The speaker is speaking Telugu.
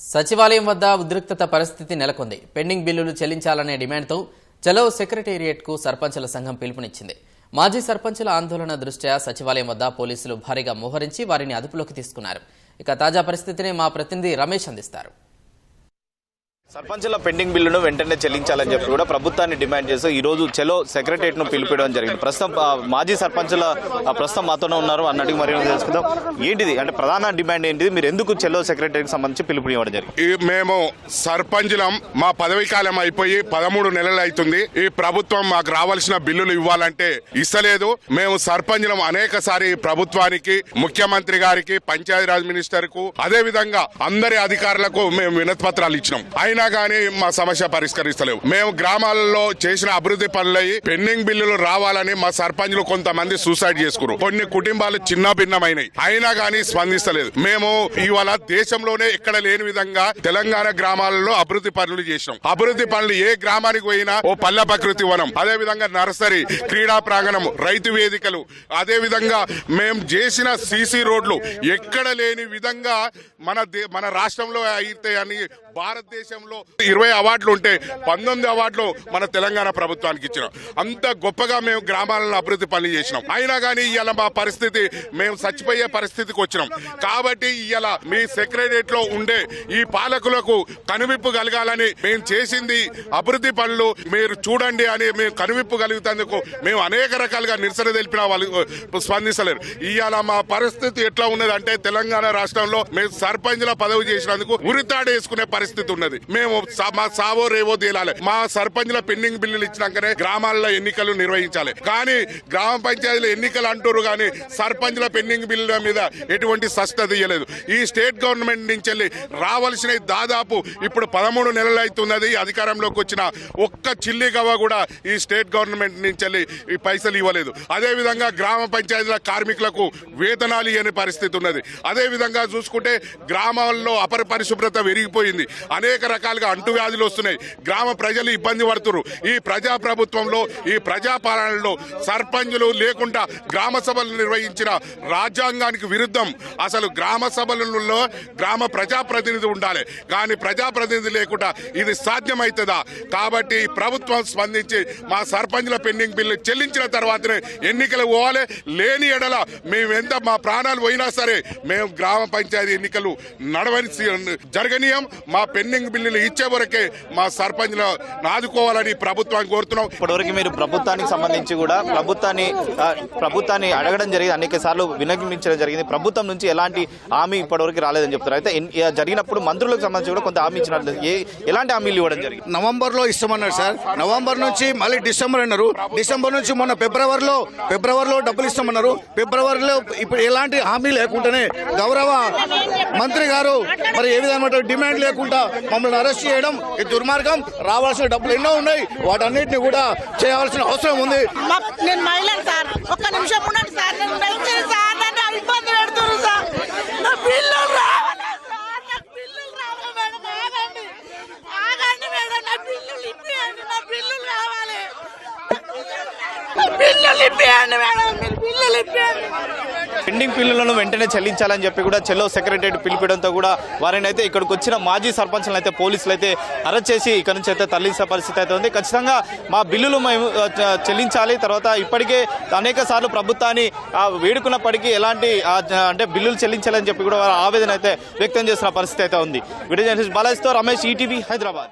సచివాలయం వద్ద ఉద్రిక్తత పరిస్థితి నెలకొంది. పెండింగ్ బిల్లులు చెల్లించాలనే డిమాండ్తో చలో సెక్రటేరియట్కు సర్పంచుల సంఘం పిలుపునిచ్చింది. మాజీ సర్పంచుల ఆందోళన దృష్ట్యా సచివాలయం వద్ద పోలీసులు భారీగా మోహరించి వారిని అదుపులోకి తీసుకున్నారు. ఇక తాజా పరిస్థితిని మా ప్రతినిధి రమేష్ అందిస్తారు. సర్పంచుల పెండింగ్ బిల్లును వెంటనే చెల్లించాలని చెప్పి కూడా ప్రభుత్వాన్ని డిమాండ్ చేస్తూ ఈ రోజు చెలో సెక్రటరియట్ను పిలిపించడం జరిగింది. ప్రస్తుతం మాజీ సర్పంచుల ఆ, ప్రస్తుతం మాతోనే ఉన్నారు అన్నట్టు మరి తెలుసుకుందాం. ఏంటిది? అంటే ప్రధాన డిమాండ్ ఏంటిది? మీరు ఎందుకు చెలో సెక్రటరీకి సంబంధించి పిలుపు ఇవ్వడం జరిగింది మేము సర్పంచులం మా పదవీ కాలం అయిపోయి పదమూడు నెలలు అవుతుంది. ఈ ప్రభుత్వం మాకు రావాల్సిన బిల్లులు ఇవ్వాలంటే ఇస్తలేదు. మేము సర్పంచులం అనేక సారి ప్రభుత్వానికి ముఖ్యమంత్రి గారికి పంచాయతీరాజ్ మినిస్టర్కు అదే విధంగా అందరి అధికారులకు మేము వినతి పత్రాలు ఇచ్చినాం అయినా కానీ మా సమస్య పరిష్కరిస్తలేవు. మేము గ్రామాలలో చేసిన అభివృద్ధి పనులై పెండింగ్ బిల్లులు రావాలని మా సర్పంచులు కొంతమంది సూసైడ్ చేసుకున్నారు కొన్ని కుటుంబాలు చిన్న భిన్నమైనవి అయినా కానీ స్పందిస్తలేదు. మేము ఇవాళ దేశంలోనే ఎక్కడ లేని విధంగా తెలంగాణ గ్రామాలలో అభివృద్ధి పనులు చేసినాం. అభివృద్ధి పనులు ఏ గ్రామానికి పోయినా ఓ పల్లె ప్రకృతి వనం అదే విధంగా నర్సరీ క్రీడా ప్రాంగణం రైతు వేదికలు అదే విధంగా మేము చేసిన సీసీ రోడ్లు ఎక్కడ లేని విధంగా మన దే- మన రాష్ట్రంలో అయితే అని భారతదేశంలో ఇరవై అవార్డులు ఉంటే పంతొమ్మిది అవార్డులు మన తెలంగాణ ప్రభుత్వానికి ఇచ్చినాం. అంత గొప్పగా మేము గ్రామాలను అభివృద్ధి పనులు చేసినాం. అయినా కానీ ఇవాళ మా పరిస్థితి మేము చచ్చిపోయే పరిస్థితికి వచ్చినాం. కాబట్టి ఇవాళ మీ సెక్రటరియట్లో ఉండే ఈ పాలకులకు కనువిప్పు కలగాలని మేము చేసింది అభివృద్ధి పనులు. మీరు చూడండి అని మేము కనువిప్పు కలుగుతందుకు మేము అనేక రకాలుగా నిరసన తెలిపిన వాళ్ళు స్పందించలేరు. ఇవాళ మా పరిస్థితి ఎట్లా ఉన్నది అంటే తెలంగాణ రాష్ట్రంలో మేము సర్పంచ్ల పదవి చేసినందుకు ఉరితాడేసుకునే పరిస్థితి ఉన్నది. మేము మా సావో రేవో తేలాలి. మా సర్పంచ్ల పెండింగ్ బిల్లులు ఇచ్చినాకనే గ్రామాల్లో ఎన్నికలు నిర్వహించాలి. కానీ గ్రామ పంచాయతీల ఎన్నికలు అంటారు కానీ సర్పంచ్ల పెండింగ్ బిల్లుల మీద ఎటువంటి స్పష్టత ఇయ్యలేదు ఈ స్టేట్ గవర్నమెంట్ నుంచి వెళ్ళి రావాల్సిన దాదాపు ఇప్పుడు పదమూడు నెలలు అవుతున్నది అధికారంలోకి వచ్చిన ఒక్క చిల్లి గవ కూడా ఈ స్టేట్ గవర్నమెంట్ నుంచి వెళ్ళి ఈ పైసలు ఇవ్వలేదు. అదే విధంగా గ్రామ పంచాయతీల కార్మికులకు వేతనాలు ఇవ్వని పరిస్థితి ఉన్నది. అదేవిధంగా చూసుకుంటే గ్రామాల్లో అపర పరిశుభ్రత పెరిగిపోయింది. అనేక రకాల రకాలుగా అంటువ్యాధులు వస్తున్నాయి. గ్రామ ప్రజలు ఇబ్బంది పడుతున్నారు. ఈ ప్రజా ప్రభుత్వంలో ఈ ప్రజా పాలనలో సర్పంచులు లేకుండా గ్రామ సభలు నిర్వహించిన రాజ్యాంగానికి విరుద్ధం. అసలు గ్రామ సభలలో గ్రామ ప్రజాప్రతినిధి ఉండాలి. కానీ ప్రజాప్రతినిధి లేకుండా ఇది సాధ్యమవుతుందా కాబట్టి ఈ ప్రభుత్వం స్పందించి మా సర్పంచుల పెండింగ్ బిల్లు చెల్లించిన తర్వాతనే ఎన్నికలు పోవాలి. లేని ఎడల మేము ఎంత మా ప్రాణాలు పోయినా సరే మేము గ్రామ పంచాయతీ ఎన్నికలు నడవని జరగనీయం. మా పెండింగ్ బిల్లు బిల్లులు ఇచ్చే వరకే మా సర్పంచ్లు ఆదుకోవాలని ప్రభుత్వాన్ని కోరుతున్నాం. ఇప్పటివరకు మీరు ప్రభుత్వానికి సంబంధించి కూడా ప్రభుత్వాన్ని ప్రభుత్వాన్ని అడగడం జరిగింది. అనేక సార్లు విన్నవించడం జరిగింది. ప్రభుత్వం నుంచి ఎలాంటి హామీ ఇప్పటివరకు రాలేదని చెప్తారు అయితే జరిగినప్పుడు మంత్రులకు సంబంధించి కూడా కొంత హామీ ఇచ్చినట్లు ఏ ఎలాంటి హామీలు ఇవ్వడం జరిగింది? నవంబర్లో ఇస్తామన్నారు సార్. నవంబర్ నుంచి మళ్ళీ డిసెంబర్ అన్నారు. డిసెంబర్ నుంచి మొన్న ఫిబ్రవరిలో ఫిబ్రవరిలో డబ్బులు ఇస్తామన్నారు. ఫిబ్రవరిలో ఇప్పుడు ఎలాంటి హామీ లేకుండానే గౌరవ మంత్రి గారు మరి ఏ విధమైన డిమాండ్ లేకుండా మమ్మల్ని అరెస్ట్ చేయడం ఈ దుర్మార్గం. రావాల్సిన డబ్బులు ఎన్నో ఉన్నాయి. వాటన్నిటిని కూడా చేయాల్సిన అవసరం ఉంది. నేను సార్. ఒక్క నిమిషం ఉండండి సార్. ఇబ్బంది పెడుతున్నారు సార్. నా మేడం. మీరు పిల్లలు ఇప్పేయండి. పెండింగ్ బిల్లులను వెంటనే చెల్లించాలని చెప్పి కూడా చెల్లో సెక్రటరీ పిలిపడంతో కూడా వారిని అయితే ఇక్కడికి వచ్చిన మాజీ సర్పంచ్లను అయితే పోలీసులు అయితే అరెస్ట్ చేసి ఇక్కడ నుంచి అయితే తరలించే పరిస్థితి అయితే ఉంది. ఖచ్చితంగా మా బిల్లులు మేము చెల్లించాలి. తర్వాత ఇప్పటికే అనేక సార్లు ప్రభుత్వాన్ని వేడుకున్నప్పటికీ ఎలాంటి అంటే బిల్లులు చెల్లించాలని చెప్పి కూడా వారు ఆవేదన అయితే వ్యక్తం చేసిన పరిస్థితి అయితే ఉంది. వీడియో జర్నలిస్ట్ బాలాజీతో రమేష్ ఈటీవీ హైదరాబాద్.